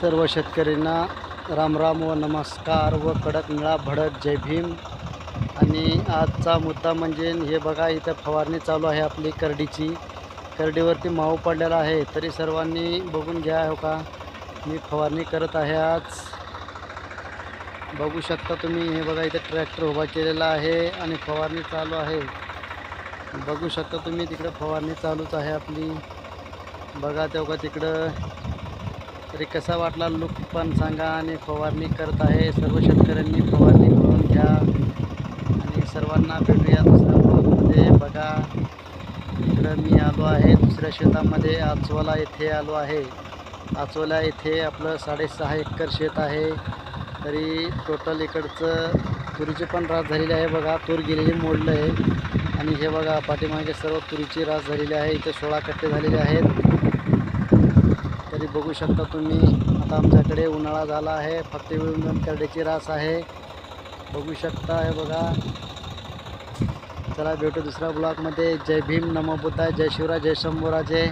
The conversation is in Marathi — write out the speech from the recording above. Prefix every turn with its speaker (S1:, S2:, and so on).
S1: सर्व शेतकऱ्यांना रामराम व नमस्कार व कडक निळा भडक जय भीम. आणि आजचा मुद्दा म्हणजे हे बघा इथं फवारणी चालू आहे आपली करडीची. करडीवरती माऊ पडलेला आहे तरी सर्वांनी बघून घ्या हो का? मी फवारणी करत आहे आज. बघू शकता तुम्ही हे बघा इथे ट्रॅक्टर उभा केलेला आहे आणि फवारणी चालू आहे. बघू शकता तुम्ही तिकडं फवारणी चालूच आहे आपली. बघा तेव्हा तिकडं तरी कसा वाटला लुक पण सांगा आणि फवारणी करत आहे सर्व शेतकऱ्यांनी फवारणी करून घ्या. आणि सर्वांना भेटूया दुसऱ्या ब्लॉगमध्ये बघा इकडं मी आलो आहे दुसऱ्या शेतामध्ये. आचोला येथे आलो आहे. आचोला येथे आपलं साडेसहा एकर शेत आहे. तरी टोटल इकडचं तुरीची पण रास झालेली आहे. बघा तूर गेलेली मोडलं आहे. आणि हे बघा पाठीमागे सर्व तुरीची रास झालेली आहे. इथे सोळा कट्टे झालेले आहेत. बघू शकता तुम्ही. आता आमच्याकडे उन्हाळा झाला आहे. फक्त विळून करड्याची रास आहे. बघू शकता हे बघा. चला भेटू दुसऱ्या ब्लॉकमध्ये जय भीम नमो बुद्धाय. जय शिवराय जय शंभूराजे.